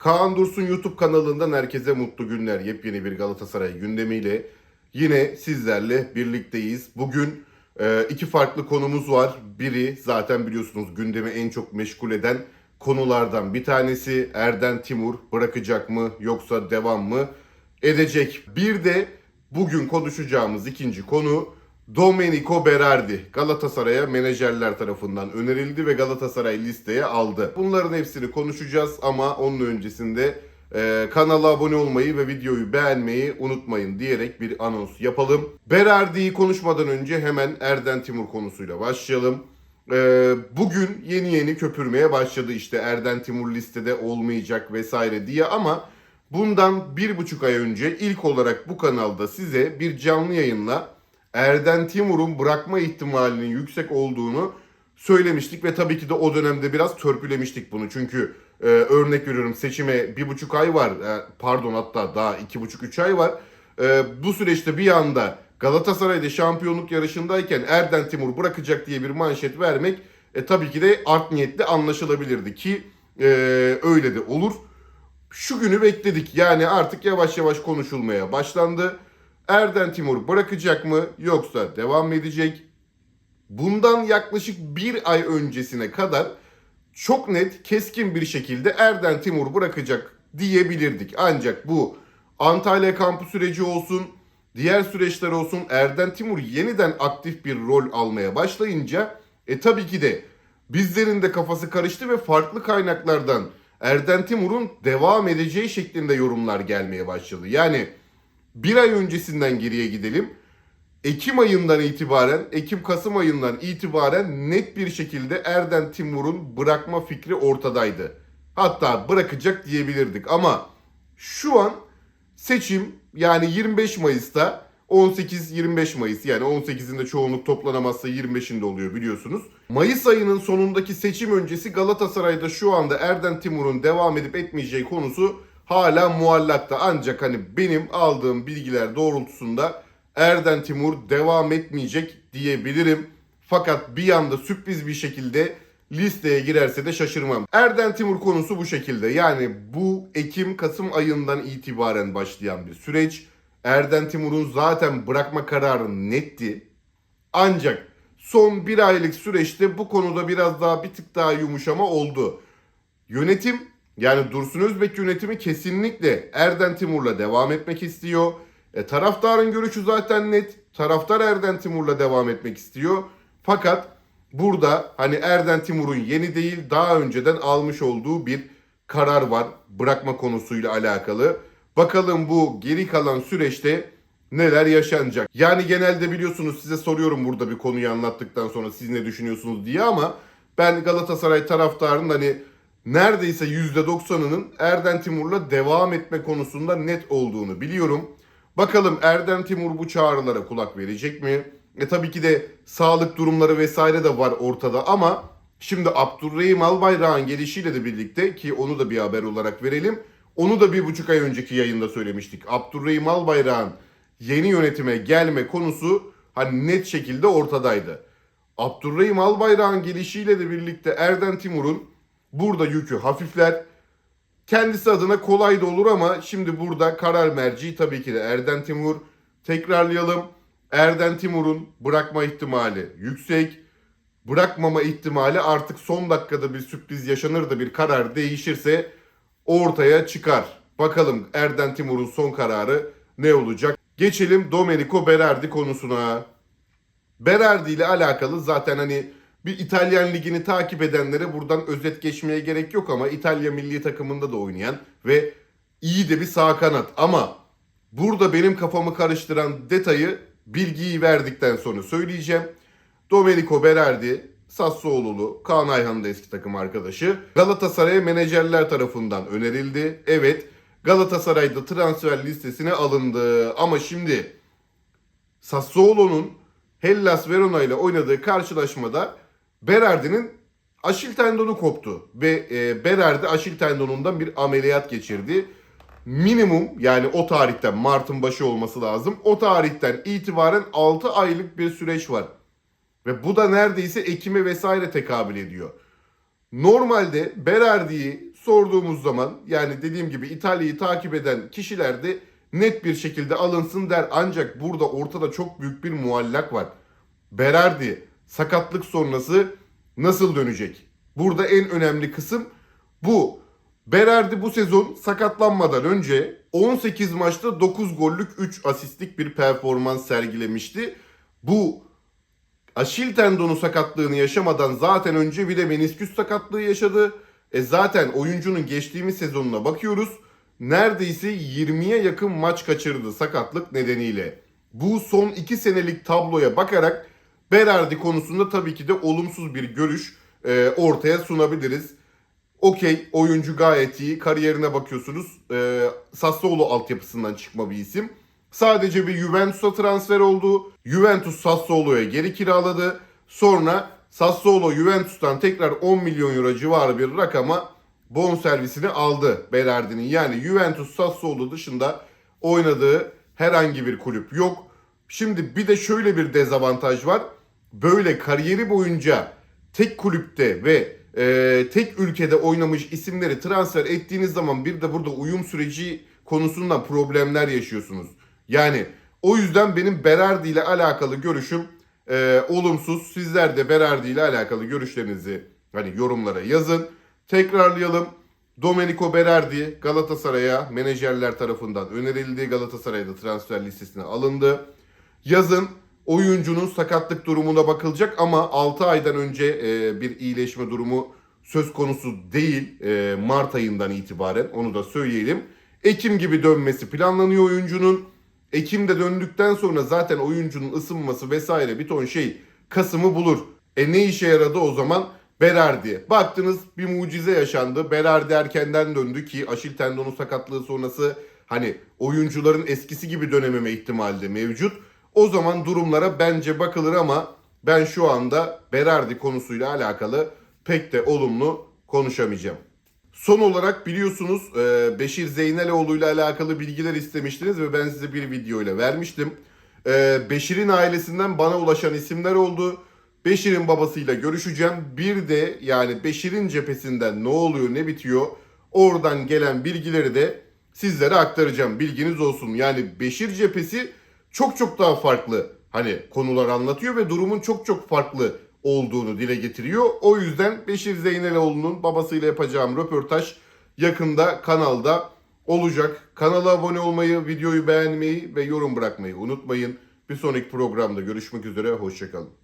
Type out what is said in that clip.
Kaan Dursun YouTube kanalından herkese mutlu günler. Yepyeni bir Galatasaray gündemiyle yine sizlerle birlikteyiz. Bugün e, iki farklı konumuz var. Biri zaten biliyorsunuz gündemi en çok meşgul eden konulardan bir tanesi Erden Timur bırakacak mı yoksa devam mı edecek. Bir de bugün konuşacağımız ikinci konu Domenico Berardi Galatasaray'a menajerler tarafından önerildi ve Galatasaray listeye aldı. Bunların hepsini konuşacağız ama onun öncesinde e, kanala abone olmayı ve videoyu beğenmeyi unutmayın diyerek bir anons yapalım. Berardi'yi konuşmadan önce hemen Erden Timur konusuyla başlayalım. Ee, bugün yeni yeni köpürmeye başladı işte Erden Timur listede olmayacak vesaire diye ama bundan bir buçuk ay önce ilk olarak bu kanalda size bir canlı yayınla Erden Timur'un bırakma ihtimalinin yüksek olduğunu söylemiştik ve tabii ki de o dönemde biraz törpülemiştik bunu. Çünkü e, örnek veriyorum seçime bir buçuk ay var e, pardon hatta daha iki buçuk üç ay var. E, bu süreçte bir anda Galatasaray'da şampiyonluk yarışındayken Erden Timur bırakacak diye bir manşet vermek e, tabii ki de art niyetli anlaşılabilirdi ki e, öyle de olur. Şu günü bekledik yani artık yavaş yavaş konuşulmaya başlandı. Erden Timur bırakacak mı yoksa devam mı edecek? Bundan yaklaşık bir ay öncesine kadar çok net, keskin bir şekilde Erden Timur bırakacak diyebilirdik. Ancak bu Antalya kampı süreci olsun, diğer süreçler olsun Erden Timur yeniden aktif bir rol almaya başlayınca e tabii ki de bizlerin de kafası karıştı ve farklı kaynaklardan Erden Timur'un devam edeceği şeklinde yorumlar gelmeye başladı. Yani bir ay öncesinden geriye gidelim. Ekim ayından itibaren, Ekim-Kasım ayından itibaren net bir şekilde Erden Timur'un bırakma fikri ortadaydı. Hatta bırakacak diyebilirdik ama şu an seçim yani 25 Mayıs'ta 18-25 Mayıs yani 18'inde çoğunluk toplanamazsa 25'inde oluyor biliyorsunuz. Mayıs ayının sonundaki seçim öncesi Galatasaray'da şu anda Erden Timur'un devam edip etmeyeceği konusu hala muallakta. Ancak hani benim aldığım bilgiler doğrultusunda Erden Timur devam etmeyecek diyebilirim. Fakat bir anda sürpriz bir şekilde listeye girerse de şaşırmam. Erden Timur konusu bu şekilde. Yani bu Ekim-Kasım ayından itibaren başlayan bir süreç. Erden Timur'un zaten bırakma kararı netti. Ancak son bir aylık süreçte bu konuda biraz daha bir tık daha yumuşama oldu. Yönetim yani Dursun Özbek yönetimi kesinlikle Erden Timur'la devam etmek istiyor. E, taraftarın görüşü zaten net. Taraftar Erden Timur'la devam etmek istiyor. Fakat burada hani Erden Timur'un yeni değil daha önceden almış olduğu bir karar var bırakma konusuyla alakalı. Bakalım bu geri kalan süreçte neler yaşanacak. Yani genelde biliyorsunuz size soruyorum burada bir konuyu anlattıktan sonra siz ne düşünüyorsunuz diye ama ben Galatasaray taraftarının hani neredeyse %90'ının Erden Timur'la devam etme konusunda net olduğunu biliyorum. Bakalım Erdem Timur bu çağrılara kulak verecek mi? E tabii ki de sağlık durumları vesaire de var ortada ama şimdi Abdurrahim Albayrak'ın gelişiyle de birlikte ki onu da bir haber olarak verelim. Onu da bir buçuk ay önceki yayında söylemiştik. Abdurrahim Albayrak'ın yeni yönetime gelme konusu hani net şekilde ortadaydı. Abdurrahim Albayrak'ın gelişiyle de birlikte Erden Timur'un burada yükü hafifler. Kendisi adına kolay da olur ama şimdi burada karar merci tabii ki de Erden Timur. Tekrarlayalım. Erden Timur'un bırakma ihtimali yüksek. Bırakmama ihtimali artık son dakikada bir sürpriz yaşanır da bir karar değişirse ortaya çıkar. Bakalım Erden Timur'un son kararı ne olacak? Geçelim Domenico Berardi konusuna. Berardi ile alakalı zaten hani bir İtalyan ligini takip edenlere buradan özet geçmeye gerek yok ama İtalya milli takımında da oynayan ve iyi de bir sağ kanat. Ama burada benim kafamı karıştıran detayı bilgiyi verdikten sonra söyleyeceğim. Domenico Berardi Sassuolo'lu Kaan Ayhan'ın da eski takım arkadaşı. Galatasaray'a menajerler tarafından önerildi. Evet Galatasaray'da transfer listesine alındı. Ama şimdi Sassuolo'nun Hellas Verona ile oynadığı karşılaşmada Berardi'nin aşil tendonu koptu ve e, Berardi aşil tendonundan bir ameliyat geçirdi. Minimum yani o tarihten Mart'ın başı olması lazım. O tarihten itibaren 6 aylık bir süreç var. Ve bu da neredeyse Ekim'e vesaire tekabül ediyor. Normalde Berardi'yi sorduğumuz zaman yani dediğim gibi İtalya'yı takip eden kişiler de net bir şekilde alınsın der. Ancak burada ortada çok büyük bir muallak var. Berardi sakatlık sonrası nasıl dönecek? Burada en önemli kısım bu. Berardi bu sezon sakatlanmadan önce 18 maçta 9 gollük 3 asistlik bir performans sergilemişti. Bu Aşil tendonu sakatlığını yaşamadan zaten önce bir de menisküs sakatlığı yaşadı. E zaten oyuncunun geçtiğimiz sezonuna bakıyoruz. Neredeyse 20'ye yakın maç kaçırdı sakatlık nedeniyle. Bu son 2 senelik tabloya bakarak Berardi konusunda tabii ki de olumsuz bir görüş e, ortaya sunabiliriz. Okey oyuncu gayet iyi. Kariyerine bakıyorsunuz. E, Sassuolo altyapısından çıkma bir isim. Sadece bir Juventus'a transfer oldu. Juventus Sassuolo'ya geri kiraladı. Sonra Sassuolo Juventus'tan tekrar 10 milyon euro civarı bir rakama bon servisini aldı Berardi'nin. Yani Juventus Sassuolo dışında oynadığı herhangi bir kulüp yok. Şimdi bir de şöyle bir dezavantaj var. Böyle kariyeri boyunca tek kulüpte ve e, tek ülkede oynamış isimleri transfer ettiğiniz zaman bir de burada uyum süreci konusunda problemler yaşıyorsunuz. Yani o yüzden benim Berardi ile alakalı görüşüm e, olumsuz. Sizler de Berardi ile alakalı görüşlerinizi hani yorumlara yazın. Tekrarlayalım. Domenico Berardi Galatasaray'a menajerler tarafından önerildi. Galatasaray'da transfer listesine alındı. Yazın oyuncunun sakatlık durumuna bakılacak ama 6 aydan önce e, bir iyileşme durumu söz konusu değil e, Mart ayından itibaren onu da söyleyelim. Ekim gibi dönmesi planlanıyor oyuncunun. Ekim'de döndükten sonra zaten oyuncunun ısınması vesaire bir ton şey Kasım'ı bulur. E ne işe yaradı o zaman? Berardi. Baktınız bir mucize yaşandı. Berardi erkenden döndü ki Aşil tendonu sakatlığı sonrası hani oyuncuların eskisi gibi dönememe ihtimali de mevcut. O zaman durumlara bence bakılır ama ben şu anda Berardi konusuyla alakalı pek de olumlu konuşamayacağım. Son olarak biliyorsunuz e, Beşir Zeyneloğlu ile alakalı bilgiler istemiştiniz ve ben size bir video ile vermiştim. E, Beşir'in ailesinden bana ulaşan isimler oldu. Beşir'in babasıyla görüşeceğim. Bir de yani Beşir'in cephesinden ne oluyor ne bitiyor oradan gelen bilgileri de sizlere aktaracağım. Bilginiz olsun. Yani Beşir cephesi çok çok daha farklı hani konular anlatıyor ve durumun çok çok farklı olduğunu dile getiriyor. O yüzden Beşir Zeyneloğlu'nun babasıyla yapacağım röportaj yakında kanalda olacak. Kanala abone olmayı, videoyu beğenmeyi ve yorum bırakmayı unutmayın. Bir sonraki programda görüşmek üzere, hoşçakalın.